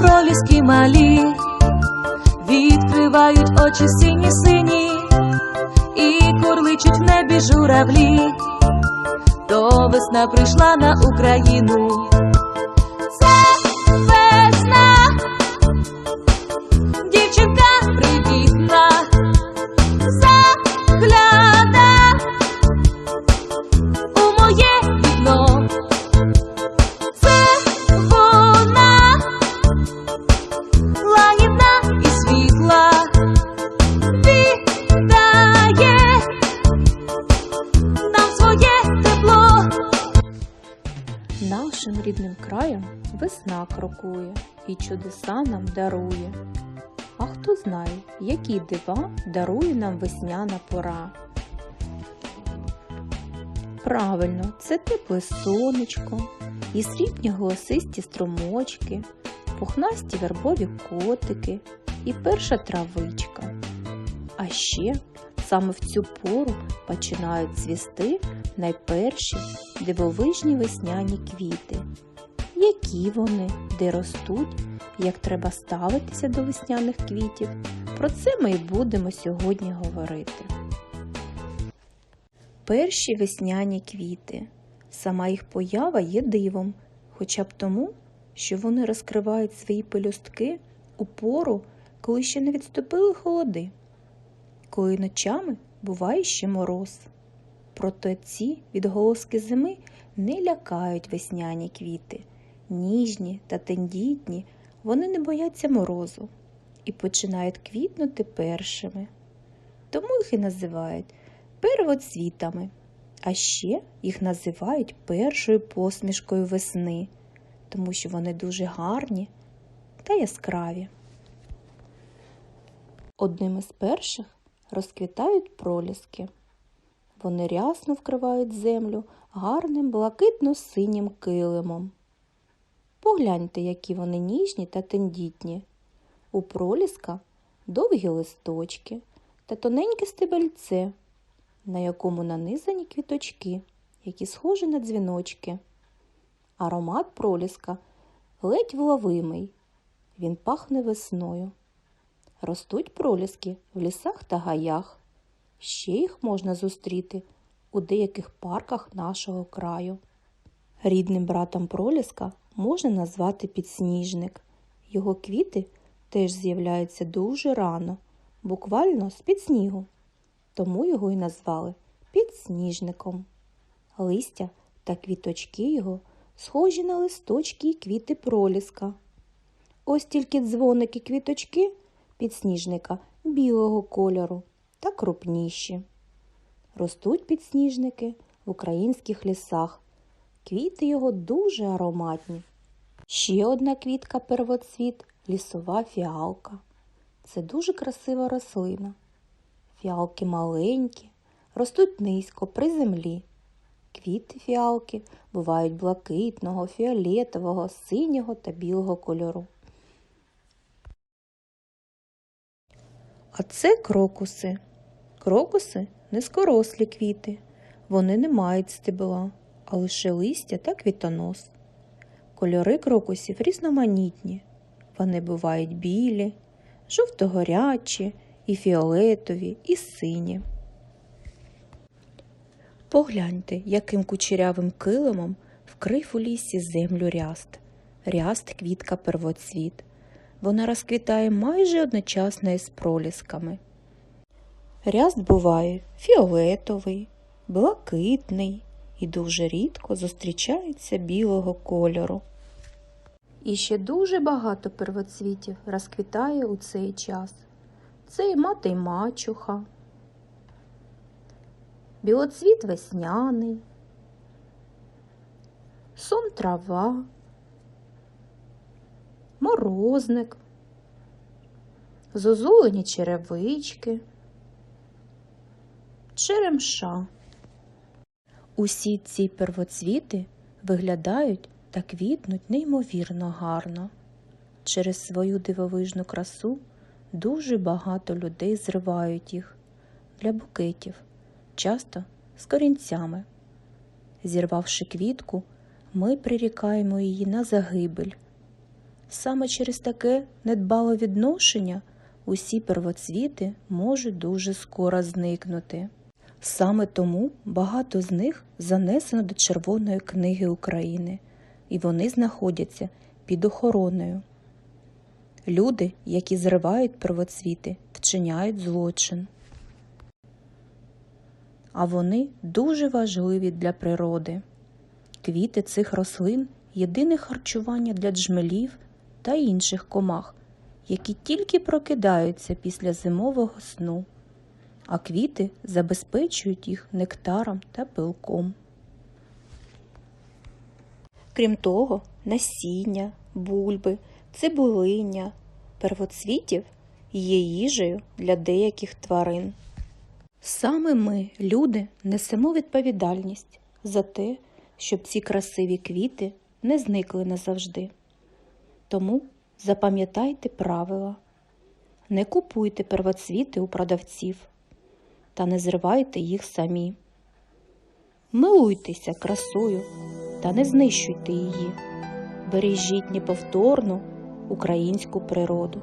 колоски малі, відкривають очі сині сині, і курличуть в небі журавлі, то весна прийшла на Україну. Нашим рідним краєм весна крокує і чудеса нам дарує. А хто знає, які дива дарує нам весняна пора? Правильно, це тепле сонечко, і срібні голосисті струмочки, пухнасті вербові котики і перша травичка. А ще саме в цю пору починають цвісти найперші дивовижні весняні квіти. Які вони, де ростуть, як треба ставитися до весняних квітів, про це ми і будемо сьогодні говорити. Перші весняні квіти. Сама їх поява є дивом, хоча б тому, що вони розкривають свої пелюстки у пору, коли ще не відступили холоди, коли ночами буває ще мороз. Проте ці відголоски зими не лякають весняні квіти. Ніжні та тендітні, вони не бояться морозу і починають квітнути першими. Тому їх і називають первоцвітами, а ще їх називають першою посмішкою весни, тому що вони дуже гарні та яскраві. Одним із перших розквітають проліски. Вони рясно вкривають землю гарним блакитно-синім килимом. Погляньте, які вони ніжні та тендітні. У проліска довгі листочки та тоненьке стебельце, на якому нанизані квіточки, які схожі на дзвіночки. Аромат проліска ледь вловимий. Він пахне весною. Ростуть проліски в лісах та гаях. Ще їх можна зустріти у деяких парках нашого краю. Рідним братом проліска можна назвати підсніжник. Його квіти теж з'являються дуже рано, буквально з-під снігу. Тому його і назвали підсніжником. Листя та квіточки його схожі на листочки і квіти проліска. Ось тільки дзвоники квіточки підсніжника білого кольору та крупніші. Ростуть підсніжники в українських лісах. Квіти його дуже ароматні. Ще одна квітка первоцвіт лісова фіалка. Це дуже красива рослина. Фіалки маленькі, ростуть низько при землі. Квіти фіалки бувають блакитного, фіолетового, синього та білого кольору. А це крокуси. Крокуси низькорослі квіти. Вони не мають стебла, а лише листя та квітонос. Кольори крокусів різноманітні. Вони бувають білі, жовтогорячі, і фіолетові, і сині. Погляньте, яким кучерявим килимом вкрив у лісі землю ряст. Ряст квітка первоцвіт. Вона розквітає майже одночасно із пролісками. Ряст буває фіолетовий, блакитний і дуже рідко зустрічається білого кольору. І ще дуже багато первоцвітів розквітає у цей час. Це і мати й мачуха, білоцвіт весняний, сон трава, морозник, зозулені черевички, черемша. Усі ці первоцвіти виглядають та квітнуть неймовірно гарно. Через свою дивовижну красу дуже багато людей зривають їх для букетів, часто з корінцями. Зірвавши квітку, ми прирікаємо її на загибель. Саме через таке недбале відношення усі первоцвіти можуть дуже скоро зникнути. Саме тому багато з них занесено до Червоної книги України, і вони знаходяться під охороною. Люди, які зривають первоцвіти, вчиняють злочин. А вони дуже важливі для природи. Квіти цих рослин єдине харчування для джмелів та інших комах, які тільки прокидаються після зимового сну, а квіти забезпечують їх нектаром та пилком. Крім того, насіння, бульби, цибулиння, первоцвітів є їжею для деяких тварин. Саме ми, люди, несемо відповідальність за те, щоб ці красиві квіти не зникли назавжди. Тому запам'ятайте правила. Не купуйте первоцвіти у продавців та не зривайте їх самі. Милуйтеся красою та не знищуйте її. Бережіть неповторну українську природу.